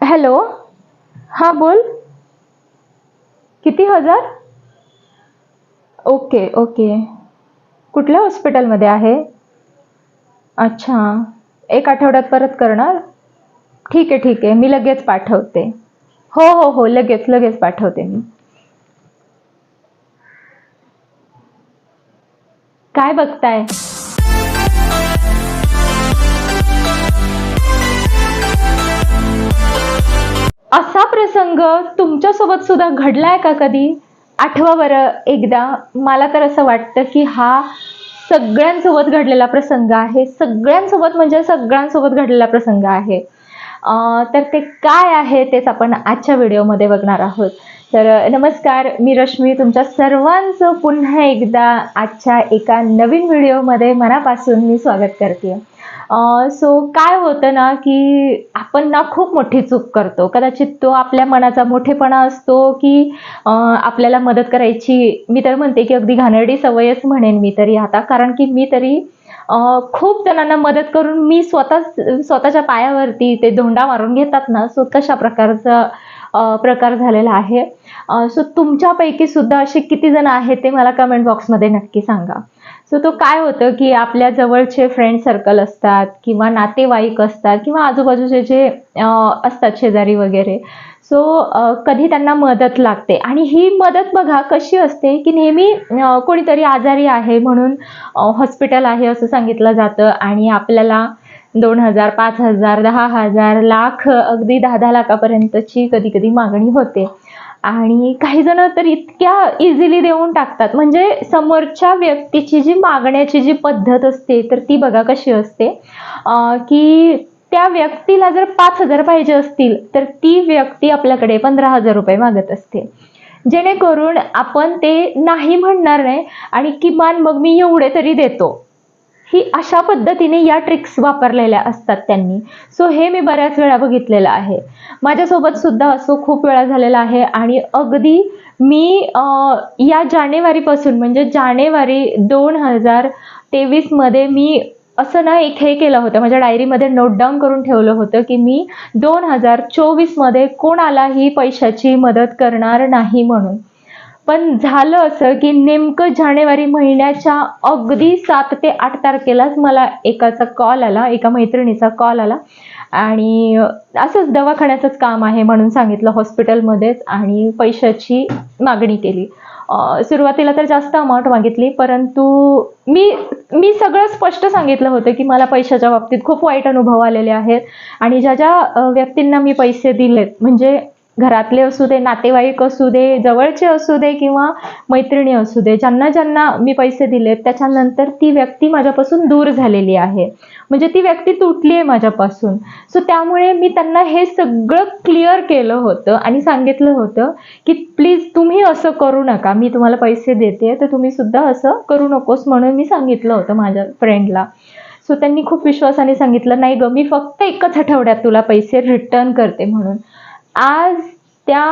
Hello हां बोल. किती हजार? Okay okay. कुठल्या हॉस्पिटलमध्ये आहे? अच्छा एक आठवड्यात परत करणार? ठीक आहे ठीक आहे. मी लगेच पाठवते. हो हो हो लगेच लगेच पाठवते मी. काय बघताय? प्रसंग तुमच्यासोबत सुद्धा घडलाय का कधी? आठवा बरं एकदा मला तर असं वाटतं की हा सगळ्यांसोबत घडलेला प्रसंग आहे. सगळ्यांसोबत म्हणजे सगळ्यांसोबत घडलेला प्रसंग आहे. तर ते काय आहे तेच आपण आजच्या व्हिडिओमध्ये बघणार आहोत. तर नमस्कार मी रश्मी तुमच्या सर्वांचं पुन्हा एकदा आजच्या एका नवीन व्हिडिओमध्ये मनापासून मी स्वागत करते. सो काय होतं ना की आपण ना खूप मोठी चूक करतो. कदाचित तो आपल्या मनाचा मोठेपणा असतो की आपल्याला मदत करायची. मी तर म्हणते की अगदी घाणेरडी सवयच म्हणेन मी तरी आता. कारण की मी तरी खूप जणांना मदत करून मी स्वतः स्वतःच्या पायावरती ते धोंडा मारून घेतात ना सो तशा प्रकारचा प्रकार झालेला आहे. सो तुमच्यापैकी सुद्धा असे किती जण आहेत ते मला कमेंट बॉक्समध्ये नक्की सांगा. सो तो काय होतं की आपल्या जवळचे फ्रेंड सर्कल असतात किंवा नातेवाईक असतात किंवा आजूबाजूचे जे असतात शेजारी वगैरे. सो कधी त्यांना मदत लागते. आणि ही मदत बघा कशी असते की नेहमी कोणीतरी आजारी आहे म्हणून हॉस्पिटल आहे असं सांगितलं जातं आणि आपल्याला दोन हजार पाच हजार दहा हजार लाख अगदी दहा दहा लाखापर्यंतची कधी कधी मागणी होते. आणि काही जण तर इतक्या इझिली देऊन टाकतात. म्हणजे समोरच्या व्यक्तीची जी मागण्याची जी पद्धत असते तर ती बघा कशी असते. की त्या व्यक्तीला जर पाच हजार पाहिजे असतील तर ती व्यक्ती आपल्याकडे पंधरा हजार रुपये मागत असते. जेणेकरून आपण ते नाही म्हणणार नाही आणि किमान मग मी एवढे तरी देतो. ही अशा पद्धतीने या ट्रिक्स वापरलेल्या असतात त्यांनी. सो हे मी बऱ्याच वेळा बघितलेलं आहे. माझ्यासोबत सुद्धा असं खूप वेळा झालेलं आहे आणि अगदी मी या जानेवारीपासून म्हणजे जानेवारी दोन हजार तेवीसमध्ये मी असं ना एक हे केलं होतं माझ्या डायरीमध्ये नोट डाऊन करून ठेवलं होतं की मी दोन हजार चोवीसमध्ये कोणालाही पैशाची मदत करणार नाही म्हणून. पण झालं असं की नेमकं जानेवारी महिन्याच्या अगदी सात ते आठ तारखेलाच मला एकाचा कॉल आला एका मैत्रिणीचा कॉल आला. आणि असंच दवाखान्याचंच काम आहे म्हणून सांगितलं हॉस्पिटलमध्येच आणि पैशाची मागणी केली. सुरुवातीला तर जास्त अमाऊंट मागितली परंतु मी मी सगळं स्पष्ट सांगितलं होतं की मला पैशाच्या बाबतीत खूप वाईट अनुभव आलेले आहेत. आणि ज्या ज्या व्यक्तींना मी पैसे दिलेत म्हणजे घरातले असू दे नातेवाईक असू दे जवळचे असू दे किंवा मैत्रिणी असू दे ज्यांना ज्यांना मी पैसे दिलेत त्याच्यानंतर ती व्यक्ती माझ्यापासून दूर झालेली आहे. म्हणजे ती व्यक्ती तुटली आहे माझ्यापासून. सो त्यामुळे मी त्यांना हे सगळं क्लिअर केलं होतं आणि सांगितलं होतं की प्लीज तुम्ही असं करू नका मी तुम्हाला पैसे देते तर तुम्ही सुद्धा असं करू नकोस म्हणून मी सांगितलं होतं माझ्या फ्रेंडला सो त्यांनी खूप विश्वासाने सांगितलं नाही ग मी फक्त एकच आठवड्यात तुला पैसे रिटर्न करते म्हणून. आज त्या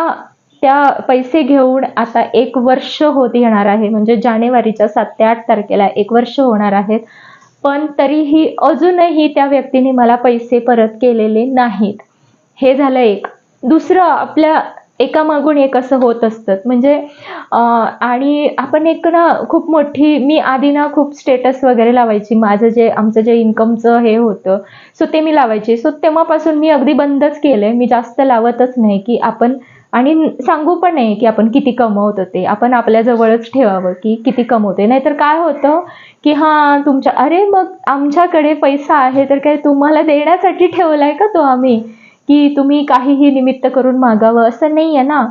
त्या पैसे घेऊन आता एक वर्ष होत येणार आहे. म्हणजे जानेवारीच्या सात ते आठ तारखेला एक वर्ष होणार आहेत. पण तरीही अजूनही त्या व्यक्तीने मला पैसे परत केलेले नाहीत. हे झालं एक. दुसरं आपल्या एकामागून एक असं होत असतं. म्हणजे आणि आपण एक ना खूप मोठी मी आधी ना खूप स्टेटस वगैरे लावायची. माझं जे आमचं जे इन्कमचं हे होतं सो ते मी लावायचे. सो तेव्हापासून मी अगदी बंदच केलंय. मी जास्त लावतच नाही की आपण आणि सांगू पण नाही की आपण किती कमवतो ते. आपण आपल्या जवळच ठेवावं की किती कमवते नाहीतर काय होतं की हां तुमच्या अरे मग आमच्याकडे पैसा आहे तर काय तुम्हाला देण्यासाठी ठेवलाय का तो आम्ही? की तुम्ही काहीही निमित्त करून मागावं असं नाही आहे ना.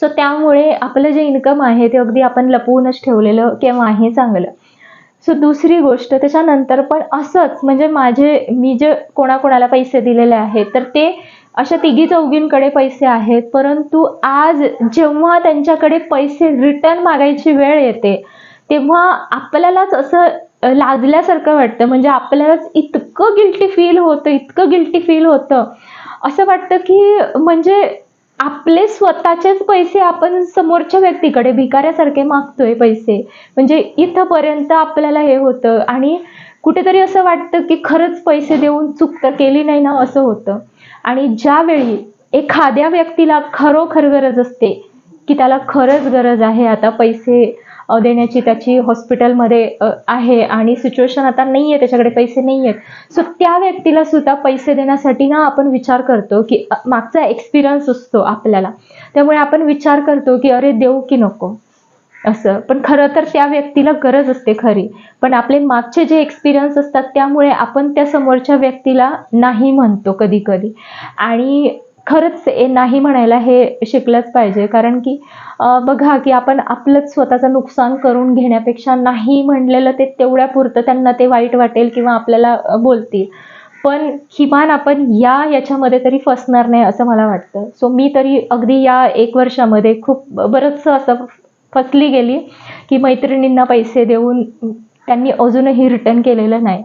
सो त्यामुळे आपलं जे इन्कम आहे ते अगदी आपण लपवूनच ठेवलेलं किंवा आहे चांगलं. सो दुसरी गोष्ट त्याच्यानंतर पण असंच म्हणजे माझे मी जे कोणाकोणाला पैसे दिलेले आहेत तर ते अशा तिघी चौघींकडे पैसे आहेत परंतु आज जेव्हा त्यांच्याकडे पैसे रिटर्न मागायची वेळ येते तेव्हा आपल्यालाच असं लादल्यासारखं लाजल्यासारखं वाटतं. म्हणजे आपल्यालाच इतकं गिल्टी फील होतं इतकं गिल्टी फील होतं. असं वाटतं की म्हणजे आपले स्वतःचेच पैसे आपण समोरच्या व्यक्तीकडे भिकाऱ्यासारखे मागतोय पैसे. म्हणजे इथंपर्यंत आपल्याला हे होतं. आणि कुठेतरी असं वाटतं की खरंच पैसे देऊन चूक तर केली नाही ना असं होतं. आणि ज्यावेळी एखाद्या व्यक्तीला खरोखर गरज असते की त्याला खरंच गरज आहे आता पैसे देण्याची त्याची हॉस्पिटलमध्ये आहे आणि सिच्युएशन आता नाही आहे त्याच्याकडे पैसे नाही आहेत सो त्या व्यक्तीला सुद्धा पैसे देण्यासाठी ना आपण विचार करतो की मागचा एक्सपिरियन्स असतो आपल्याला. त्यामुळे आपण विचार करतो की अरे देऊ की नको? असं. पण खरं तर त्या व्यक्तीला गरज असते खरी. पण आपले मागचे जे एक्सपिरियन्स असतात त्यामुळे आपण त्या समोरच्या व्यक्तीला नाही म्हणतो कधी कधी आणि खरंच हे नाही म्हणायला हे शिकलंच पाहिजे. कारण की बघा की आपण आपलंच स्वतःचं नुकसान करून घेण्यापेक्षा नाही म्हणलेलं ते तेवढ्या पुरतं त्यांना ते वाईट वाटेल किंवा आपल्याला बोलतील. पण किमान आपण या याच्यामध्ये तरी फसणार नाही असं मला वाटतं. सो मी तरी अगदी या एक वर्षामध्ये खूप बरंचसं असं फसली गेली की मैत्रिणींना पैसे देऊन त्यांनी अजूनही रिटर्न केलेलं नाही.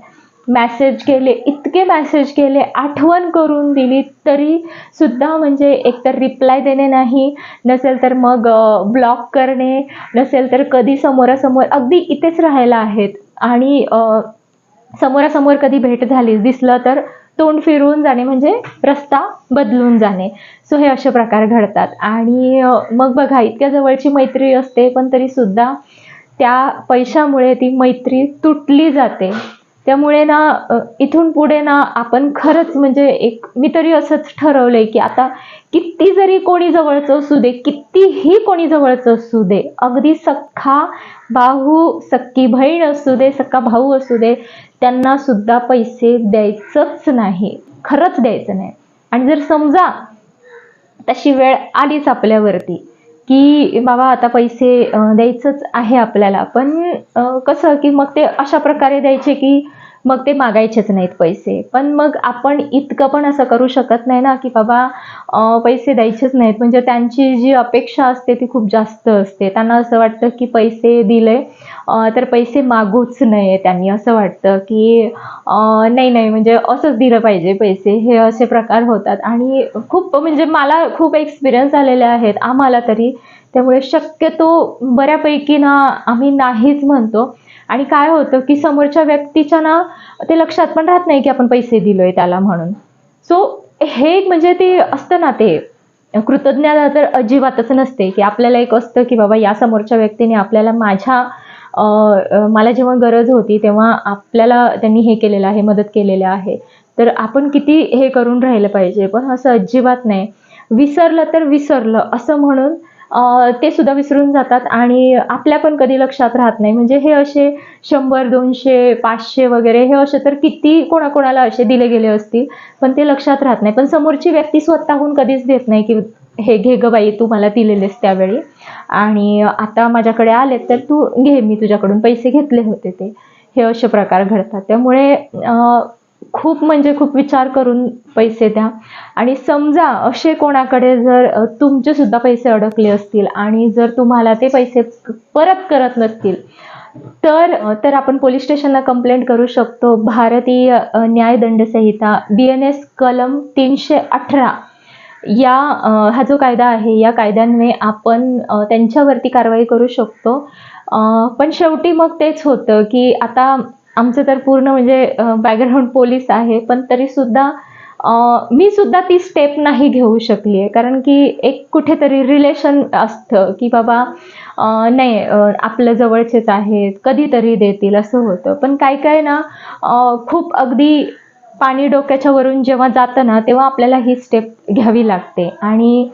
मॅसेज केले इतके मॅसेज केले आठवण करून दिली तरी सुद्धा म्हणजे एकतर रिप्लाय देणे नाही नसेल तर मग ब्लॉक करणे नसेल तर कधी समोरासमोर अगदी इथेच राहायला आहेत. आणि समोरासमोर कधी भेट झाली दिसलं तर तोंड फिरवून जाणे म्हणजे रस्ता बदलून जाणे. सो हे असे प्रकार घडतात. आणि मग बघा इतक्या जवळची मैत्री असते पण तरी सुद्धा त्या पैशामुळे ती मैत्री तुटली जाते. त्यामुळे ना इथून पुढे ना आपण खरंच म्हणजे एक मी तरी असंच ठरवलंय की आता किती जरी कोणी जवळचं असू दे कितीही कोणी जवळचं असू दे अगदी सख्खा भाऊ सख्खी बहीण असू दे सख्खा भाऊ असू दे त्यांना सुद्धा पैसे द्यायचंच नाही. खरंच द्यायचं नाही. आणि जर समजा तशी वेळ आलीच आपल्यावरती की बाबा आता पैसे द्यायचंच आहे आपल्याला. पण कसं की मग ते अशा प्रकारे द्यायचे की मग ते मागायचेच नाहीत पैसे. पण मग आपण इतकं पण असं करू शकत नाही ना की बाबा पैसे द्यायचेच नाहीत. म्हणजे त्यांची जी अपेक्षा असते ती खूप जास्त असते. त्यांना असं वाटतं की पैसे दिले तर पैसे मागूच नये त्यांनी. असं वाटतं की नाही नाही म्हणजे असंच दिलं पाहिजे पैसे. हे असे प्रकार होतात. आणि खूप म्हणजे मला खूप एक्सपिरियन्स आलेले आहेत. आम्हाला तरी. त्यामुळे शक्यतो बऱ्यापैकी ना आम्ही नाहीच म्हणतो. आणि काय होतं की समोरच्या व्यक्तीच्या ना ते लक्षात पण राहत नाही की आपण पैसे दिलोय त्याला म्हणून. सो हे एक म्हणजे ते असतं ना ते कृतज्ञता तर अजिबातच नसते की आपल्याला एक असतं की बाबा या समोरच्या व्यक्तीने आपल्याला माझ्या मला जेव्हा गरज होती तेव्हा आपल्याला त्यांनी हे केलेलं आहे मदत केलेली आहे. तर आपण किती हे करून राहिलं पाहिजे पण असं अजिबात नाही. विसरलं तर विसरलं असं म्हणून ते सुद्धा विसरून जातात आणि आपल्या पण कधी लक्षात राहत नाही. म्हणजे हे असे शंभर दोनशे पाचशे वगैरे हे असे तर किती कोणाकोणाला असे दिले गेले असतील पण ते लक्षात राहत नाही. पण समोरची व्यक्ती स्वतःहून कधीच देत नाही की हे घे ग बाई तू मला दिलेलेस त्यावेळी. आणि आता माझ्याकडे आले तर तू घे मी तुझ्याकडून पैसे घेतले होते ते. हे असे प्रकार घडतात. त्यामुळे खूप म्हणजे खूप विचार करून पैसे द्या. आणि समजा असे कोणाकडे जर तुमचे सुद्धा पैसे अडकले असतील आणि जर तुम्हाला ते पैसे परत करत नसतील तर तर आपण पोलीस स्टेशनला कंप्लेंट करू शकतो. भारतीय न्यायदंड संहिता बी एन एस कलम तीनशे अठरा या हा जो कायदा आहे या कायद्यांमुळे आपण त्यांच्यावरती कारवाई करू शकतो. पण शेवटी मग तेच होतं की आता आमचं तर पूर्ण म्हणजे बॅकग्राऊंड पोलीस आहे पण तरी सुद्धा मी सुद्धा ती स्टेप नाही घेऊ शकली आहे. कारण की एक कुठेतरी रिलेशन असतं की बाबा नाही आपलं जवळचेच आहेत कधीतरी देतील असं होतं. पण काय काय ना खूप अगदी पाणी डोक्याच्या वरून जेव्हा जातं ना तेव्हा आपल्याला ही स्टेप घ्यावी लागते. आणि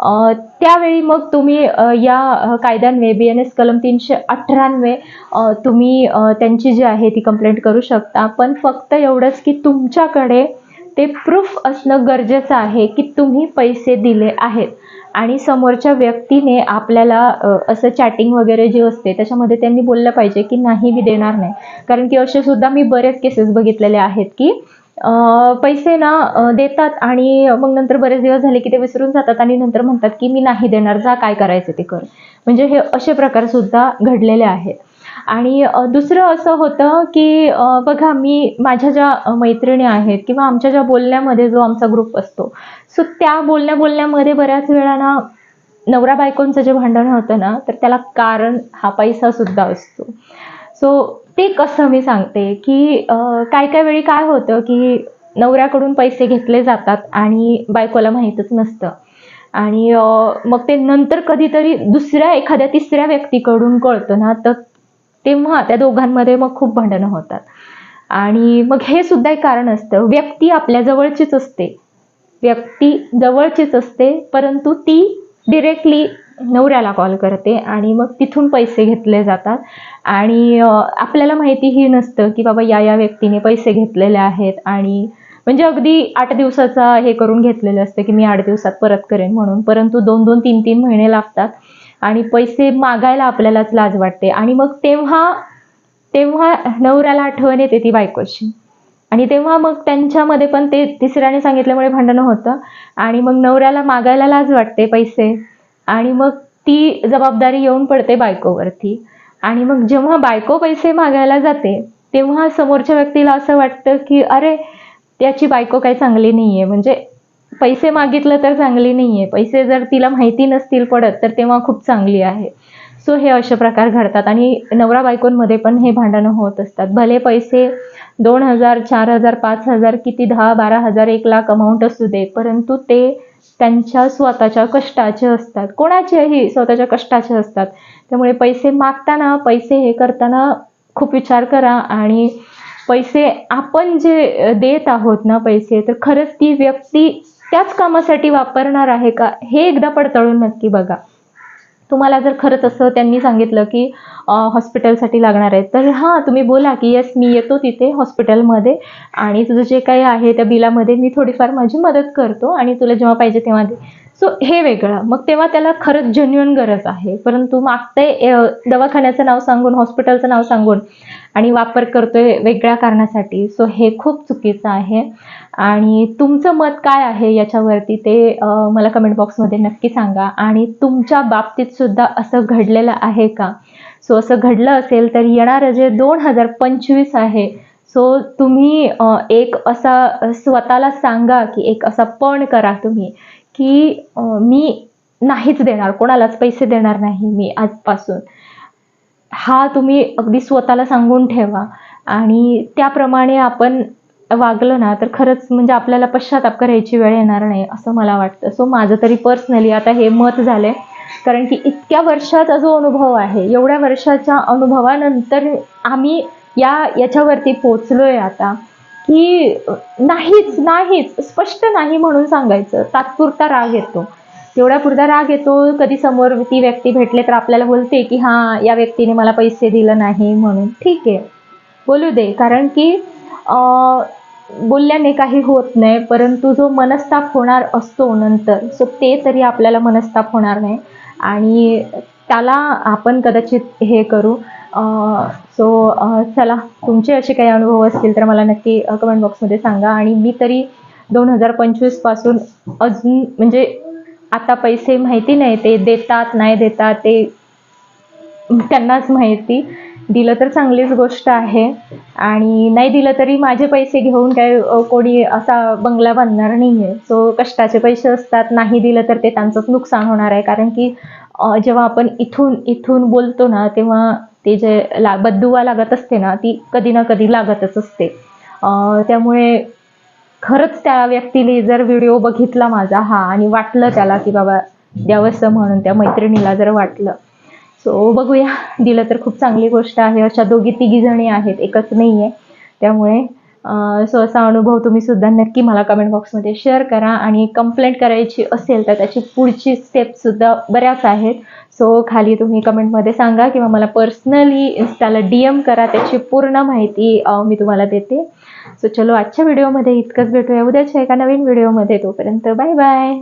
त्यावेळी मग तुम्ही या कायद्यान्वये बी एन एस कलम तीनशे अठरान्वे तुम्ही त्यांची जी आहे ती कंप्लेंट करू शकता. पण फक्त एवढंच की तुमच्याकडे ते प्रूफ असणं गरजेचं आहे की तुम्ही पैसे दिले आहेत. आणि समोरच्या व्यक्तीने आपल्याला असं चॅटिंग वगैरे जे असते त्याच्यामध्ये त्यांनी बोललं पाहिजे की नाही मी देणार नाही. कारण की असे सुद्धा मी बरेच केसेस बघितलेले आहेत की पैसे ना देतात आणि मग नंतर बरेच दिवस झाले की ते विसरून जातात आणि नंतर म्हणतात की मी नाही देणार जा काय करायचं ते कर. म्हणजे हे असे प्रकार सुद्धा घडलेले आहेत. आणि दुसरं असं होतं की बघा मी माझ्या ज्या मैत्रिणी आहेत किंवा आमच्या ज्या बोलण्यामध्ये जो आमचा ग्रुप असतो सो त्या बोलण्या बोलण्यामध्ये बऱ्याच वेळा ना नवरा बायकोंचं जे भांडण होतं ना तर त्याला कारण हा पैसा सुद्धा असतो. सो ते कसं मी सांगते की काय काय वेळी काय होतं की नवऱ्याकडून पैसे घेतले जातात आणि बायकोला माहीतच नसतं. आणि मग ते नंतर कधीतरी दुसऱ्या एखाद्या तिसऱ्या व्यक्तीकडून कळतं ना तर तेव्हा त्या दोघांमध्ये मग खूप भांडणं होतात. आणि मग हे सुद्धा एक कारण असतं. व्यक्ती आपल्या जवळचीच असते. व्यक्ती जवळचीच असते परंतु ती डिरेक्टली नवऱ्याला कॉल करते आणि मग तिथून पैसे घेतले जातात. आणि आपल्याला माहितीही नसतं की बाबा या या व्यक्तीने पैसे घेतलेले आहेत आणि म्हणजे अगदी आठ दिवसाचा हे करून घेतलेलं असतं की मी आठ दिवसात परत करेन म्हणून. परंतु दोन दोन तीन तीन महिने लागतात आणि पैसे मागायला आपल्यालाच लाज वाटते. आणि मग तेव्हा तेव्हा नवऱ्याला आठवण येते ती बायकोची. आणि तेव्हा मग त्यांच्यामध्ये पण ते तिसऱ्याने सांगितल्यामुळे भांडणं होतं आणि मग नवऱ्याला मागायला लाज वाटते पैसे. आणि मग ती जबाबदारी येऊन पडते बायकोवरती. आणि मग जेव्हा बायको पैसे मागायला जाते तेव्हा समोरच्या व्यक्तीला असं वाटतं की अरे त्याची बायको काही चांगली नाही आहे म्हणजे पैसे मागितलं तर चांगली नाही आहे पैसे जर तिला माहिती नसतील पडत तर तेव्हा खूप चांगली आहे. सो हे असे प्रकार घडतात आणि नवरा बायकोंमध्ये पण हे भांडणं होत असतात. भले पैसे दोन हजार चार हजार पाच हजार किती दहा बारा हजार एक लाख अमाऊंट असू दे परंतु ते त्यांच्या स्वतःच्या कष्टाचे असतात. कोणाचेही स्वतःच्या कष्टाचे असतात. त्यामुळे पैसे मागताना पैसे हे करताना खूप विचार करा आणि पैसे आपण जे देत आहोत ना पैसे तर खरंच ती व्यक्ती त्याच कामासाठी वापरणार आहे का हे एकदा पडताळून नक्की बघा. तुम्हाला जर खरंच असं त्यांनी सांगितलं की हॉस्पिटलसाठी लागणार आहे तर हां तुम्ही बोला की येस मी येतो तिथे हॉस्पिटलमध्ये आणि तुझं जे काही आहे त्या बिलामध्ये मी थोडीफार माझी मदत करतो आणि तुला जेव्हा पाहिजे तेव्हा दे. सो हे वेगळं. मग तेव्हा त्याला खरंच जेन्युअन गरज आहे. परंतु मागते दवाखान्याचं नाव सांगून हॉस्पिटलचं नाव सांगून आणि वापर करतोय वेगळ्या कारणासाठी. सो हे खूप चुकीचं आहे. आणि तुमचं मत काय आहे याच्यावरती ते मला कमेंट बॉक्समध्ये नक्की सांगा. आणि तुमच्या बाबतीत सुद्धा असं घडलेलं आहे का? सो असं घडलं असेल तर येणारं जे दोन हजार पंचवीस आहे सो तुम्ही एक असा स्वतःला सांगा की एक असा पण करा तुम्ही की मी नाहीच देणार कोणालाच पैसे देणार नाही मी आजपासून. हा तुम्ही अगदी स्वतःला सांगून ठेवा. आणि त्याप्रमाणे आपण वागलं ना तर खरंच म्हणजे आपल्याला पश्चाताप करायची वेळ येणार नाही असं मला वाटतं. सो माझं तरी पर्सनली आता हे मत झालंय. कारण की इतक्या वर्षाचा जो अनुभव आहे एवढ्या वर्षाच्या अनुभवानंतर आम्ही या याच्यावरती पोचलोय आता. की नाहीच नाहीच स्पष्ट नाही म्हणून सांगायचं. तात्पुरता राग येतो. तेवढ्यापुरता राग येतो कधी समोर ती व्यक्ती भेटले तर आपल्याला बोलते की हां या व्यक्तीने मला पैसे दिलं नाही म्हणून. ठीक आहे. बोलू दे. कारण की बोलल्याने काही होत नाही परंतु जो मनस्ताप होणार असतो नंतर सो ते तरी आपल्याला मनस्ताप होणार नाही. आणि त्याला आपण कदाचित हे करू. सो चला तुमचे असे काही अनुभव असतील तर मला नक्की कमेंट बॉक्समध्ये सांगा. आणि मी तरी दोन हजार पंचवीसपासून अजून म्हणजे आता पैसे माहिती नाही ते देतात नाही देतात ते त्यांनाच माहिती. दिलं तर चांगलीच गोष्ट आहे. आणि नाही दिलं तरी माझे पैसे घेऊन काय कोणी असा बंगला बांधणार नाही आहे सो कष्टाचे पैसे असतात. नाही दिलं तर ते त्यांचंच नुकसान होणार आहे. कारण की जेव्हा आपण इथून इथून बोलतो ना तेव्हा ते जे ला बद्दुवा लागत असते ना ती कधी ना कधी लागतच असते. त्यामुळे खरंच त्या व्यक्तीने जर व्हिडिओ बघितला माझा हा आणि वाटलं त्याला की बाबा द्यावंसं म्हणून त्या मैत्रिणीला जर वाटलं सो बघूया. दिलं तर खूप चांगली गोष्ट आहे. अशा दोघी तिघी जणी आहेत. एकच नाही आहे त्यामुळे सो असा अनुभव तुम्ही सुद्धा नक्की मला कमेंट बॉक्समध्ये शेअर करा. आणि कंप्लेंट करायची असेल तर त्याची पुढची स्टेपसुद्धा बऱ्याच आहेत. सो खाली तुम्ही कमेंटमध्ये सांगा किंवा मला पर्सनली इन्स्टाला डी एम करा. त्याची पूर्ण माहिती मी तुम्हाला देते. सो चलो आजच्या व्हिडिओमध्ये इतकंच भेटूया. उद्याच्या एका नवीन व्हिडिओमध्ये तोपर्यंत बाय बाय